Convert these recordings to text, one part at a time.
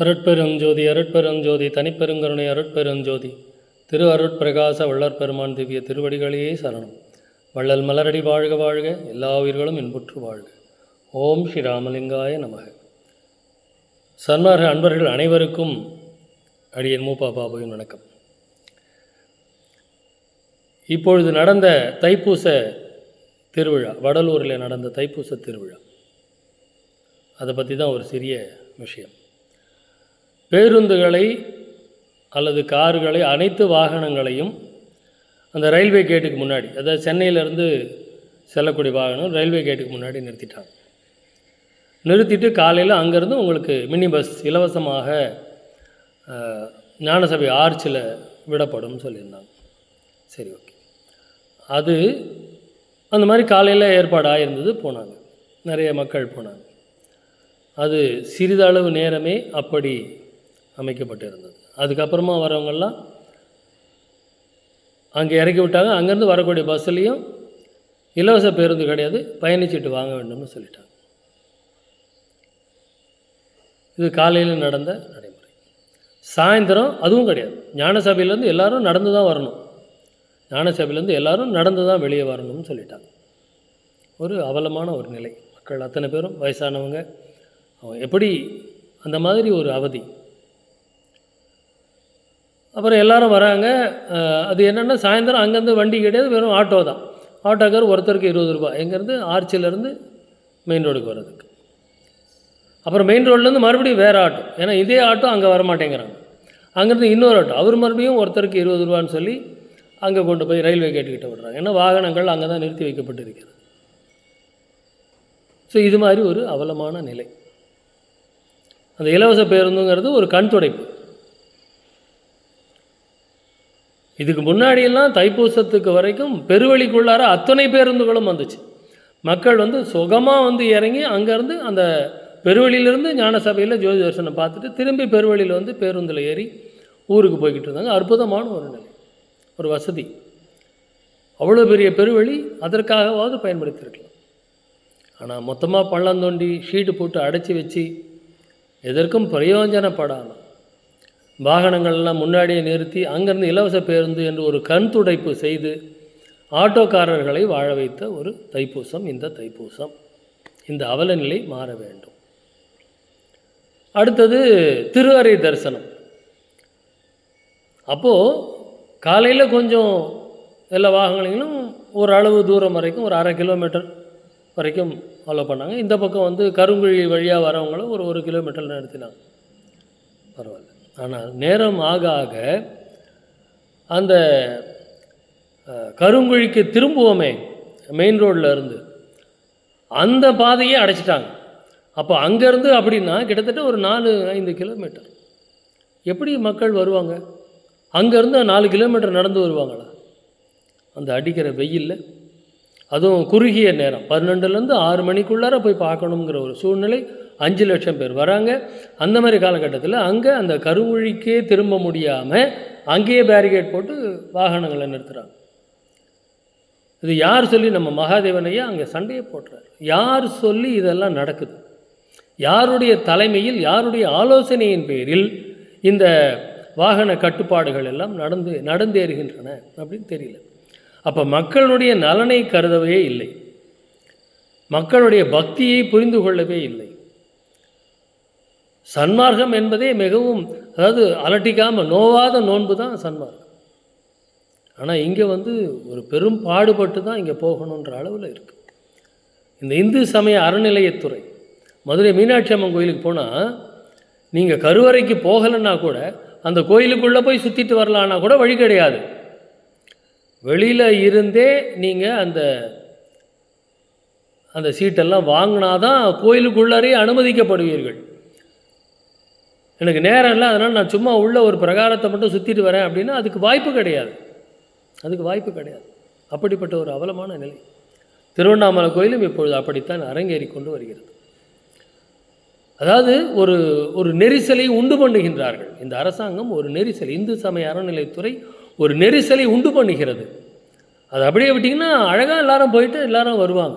அருட்பெருஞ்சோதி அருட்பெருஞ்சோதி தனிப்பெருங்கருணை அருட்பெருஞ்சோதி. திரு அருட்பிரகாச வள்ளற் பெருமான் திவ்ய திருவடிகளையே சரணம். வள்ளல் மலரடி வாழ்க வாழ்க எல்லா உயிர்களும் இன்புற்று வாழ்க. ஓம் ஸ்ரீ ராமலிங்காய நமக. சன்மார்க அன்பர்கள் அனைவருக்கும் அடியன் மூப்பா பாபுவின் வணக்கம். இப்பொழுது நடந்த தைப்பூச திருவிழா வடலூரில் நடந்த தைப்பூச திருவிழா. அதை பற்றி தான் ஒரு சிறிய விஷயம். பேருந்துகளை அல்லது கார்களை அனைத்து வாகனங்களையும் அந்த ரயில்வே கேட்டுக்கு முன்னாடி அதாவது சென்னையிலேருந்து செல்லக்கூடிய வாகனம் ரயில்வே கேட்டுக்கு முன்னாடி நிறுத்திட்டாங்க. நிறுத்திட்டு காலையில் அங்கேருந்து உங்களுக்கு மினி பஸ் இலவசமாக ஞானசபை ஆர்ச்சில் விடப்படும் சொல்லியிருந்தாங்க. சரி ஓகே. அது அந்த மாதிரி காலையில் ஏற்பாடாக இருந்தது போனாங்க. நிறைய மக்கள் போனாங்க. அது சிறிதளவு நேரமே அப்படி அமைக்கப்பட்டிருந்தது. அதுக்கப்புறமா வரவங்கெல்லாம் அங்கே இறக்கி விட்டாங்க. அங்கேருந்து வரக்கூடிய பஸ்ஸுலேயும் இலவச பேருந்து கிடையாது பயணிச்சுட்டு வாங்க வேண்டும்னு சொல்லிட்டாங்க. இது காலையில் நடந்த நடைமுறை. சாயந்தரம் அதுவும் கிடையாது. ஞானசபையிலேருந்து எல்லாரும் நடந்து தான் வரணும். ஞானசபையிலேருந்து எல்லாரும் நடந்து தான் வெளியே வரணும்னு சொல்லிட்டாங்க. ஒரு அவலமான ஒரு நிலை. மக்கள் அத்தனை பேரும் வயசானவங்க. அவங்க எப்படி அந்த மாதிரி ஒரு அவதி அப்புறம் எல்லோரும் வராங்க. அது என்னென்னா சாயந்தரம் அங்கேருந்து வண்டி கிடையாது வெறும் ஆட்டோ தான். ஆட்டோக்கார் ஒருத்தருக்கு இருபது ரூபாய். எங்கேருந்து ஆர்ச்சிலேருந்து மெயின் ரோடுக்கு வர்றதுக்கு. அப்புறம் மெயின் ரோட்லேருந்து மறுபடியும் வேறு ஆட்டோ. ஏன்னா இதே ஆட்டோ அங்கே வரமாட்டேங்கிறாங்க. அங்கேருந்து இன்னொரு ஆட்டோ. அவர் மறுபடியும் ஒருத்தருக்கு இருபது ரூபான்னு சொல்லி அங்கே கொண்டு போய் ரயில்வே கேட்டுக்கிட்ட விடுறாங்க. ஏன்னா வாகனங்கள் அங்கே தான் நிறுத்தி வைக்கப்பட்டிருக்கிறது. ஸோ இது மாதிரி ஒரு அவலமான நிலை. அந்த இலவச பேருந்துங்கிறது ஒரு கண் துடைப்பு இதுக்கு முன்னாடியெல்லாம் தைப்பூசத்துக்கு வரைக்கும் பெருவழிக்குள்ளார அத்தனை பேருந்துகளும் வந்துச்சு. மக்கள் வந்து சுகமாக வந்து இறங்கி அங்கேருந்து அந்த பெருவழியிலேருந்து ஞானசபையில் ஜோதி தரிசனம் பார்த்துட்டு திரும்பி பெருவழியில் வந்து பேருந்தில் ஏறி ஊருக்கு போய்கிட்டு இருந்தாங்க. அற்புதமான ஒரு நிலை ஒரு வசதி. அவ்வளோ பெரிய பெருவழி அதற்காகவாவது பயன்படுத்தியிருக்கலாம். ஆனால் மொத்தமாக பள்ளம் தோண்டி ஷீட்டு போட்டு அடைச்சி வச்சு எதற்கும் பிரயோஜனப்படாமல் வாகனங்கள்லாம் முன்னாடியே நிறுத்தி அங்கேருந்து இலவச பேருந்து என்று ஒரு கண் துடைப்பு செய்து ஆட்டோக்காரர்களை வாழ வைத்த ஒரு தைப்பூசம் இந்த தைப்பூசம். இந்த அவலநிலை மாற வேண்டும். அடுத்தது திருவரை தரிசனம். அப்போது காலையில் கொஞ்சம் எல்லா வாகனங்களும் ஒரு அளவு தூரம் வரைக்கும் ஒரு அரை கிலோமீட்டர் வரைக்கும் ஃபாலோ பண்ணாங்க. இந்த பக்கம் வந்து கருங்குழி வழியாக வரவங்களும் ஒரு ஒரு கிலோமீட்டர் நிறுத்தினாங்க. பரவாயில்ல. ஆனால் நேரம் ஆக ஆக அந்த கருங்குழிக்கு திரும்புவோமே மெயின் ரோட்டில் இருந்து. அந்த பாதையே அடைச்சிட்டாங்க. அப்போ அங்கேருந்து அப்படின்னா கிட்டத்தட்ட ஒரு நாலு ஐந்து கிலோமீட்டர். எப்படி மக்கள் வருவாங்க? அங்கேருந்து நாலு கிலோமீட்டர் நடந்து வருவாங்களா? அந்த அடிக்கிற வெயிலில். அதுவும் குறுகிய நேரம் பன்னெண்டுலேருந்து ஆறு மணிக்குள்ளார போய் பார்க்கணுங்கிற ஒரு சூழ்நிலை அஞ்சு லட்சம் பேர் வராங்க. அந்த மாதிரி காலகட்டத்தில் அங்கே அந்த கருமொழிக்கே திரும்ப முடியாமல் அங்கேயே பேரிகேட் போட்டு வாகனங்களை நிறுத்துகிறாங்க இது யார் சொல்லி நம்ம மகாதேவனையே அங்கே சண்டையை போட்டுறாரு யார் சொல்லி இதெல்லாம் நடக்குது? யாருடைய தலைமையில் யாருடைய ஆலோசனையின் பேரில் இந்த வாகன கட்டுப்பாடுகள் எல்லாம் நடந்து நடந்தேறுகின்றன அப்படின்னு தெரியல. அப்போ மக்களுடைய நலனை கருதவே இல்லை. மக்களுடைய பக்தியை புரிந்து கொள்ளவே இல்லை. சன்மார்க்கம் என்பதே மிகவும் அதாவது அலட்டிக்காமல் நோவாத நோன்பு தான் சன்மார்க்கம். ஆனால் இங்கே வந்து ஒரு பெரும் பாடுபட்டு தான் இங்கே போகணுன்ற அளவில் இருக்குது இந்த இந்து சமய அறநிலையத்துறை மதுரை மீனாட்சி அம்மன் கோயிலுக்கு போனால் நீங்கள் கருவறைக்கு போகலைன்னா கூட அந்த கோயிலுக்குள்ளே போய் சுற்றிட்டு வரலான்னா கூட வழி கிடையாது. வெளியில் இருந்தே நீங்கள் அந்த அந்த சீட்டெல்லாம் வாங்கினாதான் கோயிலுக்குள்ளாரே அனுமதிக்கப்படுவீர்கள். எனக்கு நேரம் இல்லை அதனால் நான் சும்மா உள்ள ஒரு பிரகாரத்தை மட்டும் சுற்றிட்டு வரேன் அப்படின்னா அதுக்கு வாய்ப்பு கிடையாது. அதுக்கு வாய்ப்பு கிடையாது. அப்படிப்பட்ட ஒரு அவலமான நிலை. திருவண்ணாமலை கோயிலும் இப்பொழுது அப்படித்தான் அரங்கேறி கொண்டு வருகிறது. அதாவது ஒரு ஒரு நெரிசலை உண்டு பண்ணுகின்றார்கள். இந்த அரசாங்கம் ஒரு நெரிசல் இந்து சமய அறநிலைத்துறை ஒரு நெரிசலை உண்டு பண்ணுகிறது. அது அப்படியே விட்டிங்கன்னா அழகாக எல்லாரும் போயிட்டு எல்லாரும் வருவாங்க.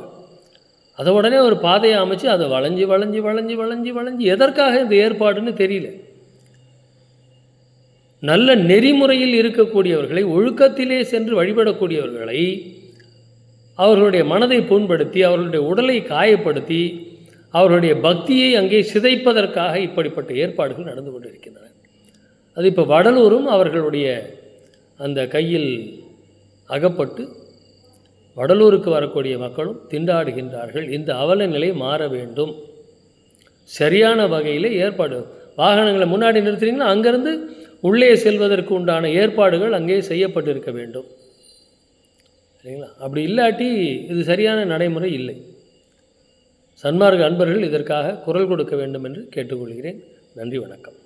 அதை உடனே ஒரு பாதையை அமைச்சு அதை வளைஞ்சி வளைஞ்சி வளைஞ்சி வளைஞ்சி வளைஞ்சி எதற்காக இந்த ஏற்பாடுன்னு தெரியல. நல்ல நெறிமுறையில் இருக்கக்கூடியவர்களை ஒழுக்கத்திலே சென்று வழிபடக்கூடியவர்களை அவர்களுடைய மனதை புண்படுத்தி அவர்களுடைய உடலை காயப்படுத்தி அவர்களுடைய பக்தியை அங்கே சிதைப்பதற்காக இப்படிப்பட்ட ஏற்பாடுகள் நடந்து கொண்டிருக்கின்றன. அது இப்போ வடலூரும் அவர்களுடைய அந்த கையில் அகப்பட்டு வடலூருக்கு வரக்கூடிய மக்களும் திண்டாடுகின்றார்கள். இந்த அவல நிலை மாற வேண்டும். சரியான வகையில் ஏற்பாடு. வாகனங்களை முன்னாடி நிறுத்துறீங்கன்னா அங்கேருந்து உள்ளே செல்வதற்கு உண்டான ஏற்பாடுகள் அங்கே செய்யப்பட்டிருக்க வேண்டும். சரிங்களா? அப்படி இல்லாட்டி இது சரியான நடைமுறை இல்லை. சன்மார்க்க அன்பர்கள் இதற்காக குரல் கொடுக்க வேண்டும் என்று கேட்டுக்கொள்கிறேன். நன்றி வணக்கம்.